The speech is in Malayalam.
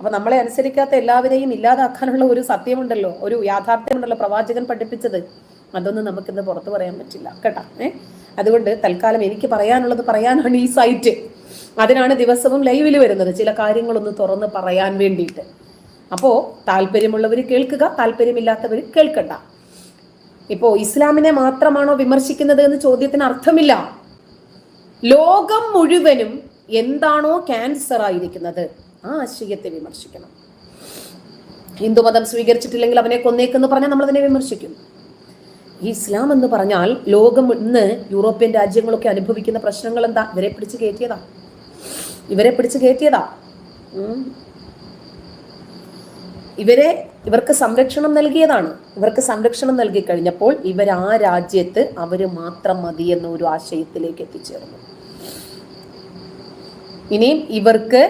അപ്പൊ നമ്മളെ അനുസരിക്കാത്ത എല്ലാവരെയും ഇല്ലാതാക്കാനുള്ള ഒരു സത്യമുണ്ടല്ലോ ഒരു യാഥാർത്ഥ്യമുണ്ടല്ലോ പ്രവാചകൻ പഠിപ്പിച്ചത്. അതൊന്നും നമുക്കിന്ന് പുറത്തു പറയാൻ പറ്റില്ല കേട്ടാ? ഏ? അതുകൊണ്ട് തൽക്കാലം എനിക്ക് പറയാനുള്ളത് പറയാനാണ് ഈ സൈറ്റ് അതിനാണ് ദിവസവും ലൈവിൽ വരുന്നത് ചില കാര്യങ്ങളൊന്ന് തുറന്ന് പറയാൻ വേണ്ടിയിട്ട്. അപ്പോൾ താല്പര്യമുള്ളവർ കേൾക്കുക താല്പര്യമില്ലാത്തവർ കേൾക്കണ്ട. ഇപ്പോ ഇസ്ലാമിനെ മാത്രമാണോ വിമർശിക്കുന്നത് എന്ന് ചോദ്യത്തിന് അർത്ഥമില്ല. ലോകം മുഴുവനും എന്താണോ ക്യാൻസർ ആയിരിക്കുന്നത്. ആ ആശയത്തെ വിമർശിക്കണം. ഹിന്ദുമതം സ്വീകരിച്ചിട്ടില്ലെങ്കിൽ അവനെ കൊന്നേക്കെന്ന് പറഞ്ഞാൽ നമ്മൾ അതിനെ വിമർശിക്കും. ഇസ്ലാം എന്ന് പറഞ്ഞാൽ ലോകം ഇന്ന് യൂറോപ്യൻ രാജ്യങ്ങളൊക്കെ അനുഭവിക്കുന്ന പ്രശ്നങ്ങൾ എന്താ? ഇവരെ പിടിച്ച് കയറ്റിയതാ. ഇവരെ പിടിച്ച് കയറ്റിയതാ. ഇവരെ ഇവർക്ക് സംരക്ഷണം നൽകിയതാണ്. ഇവർക്ക് സംരക്ഷണം നൽകി കഴിഞ്ഞപ്പോൾ ഇവർ ആ രാജ്യത്ത് അവർ മാത്രം മതി എന്ന ഒരു ആശയത്തിലേക്ക് എത്തിച്ചേർന്നു. ഇനിയും ഇവർക്ക്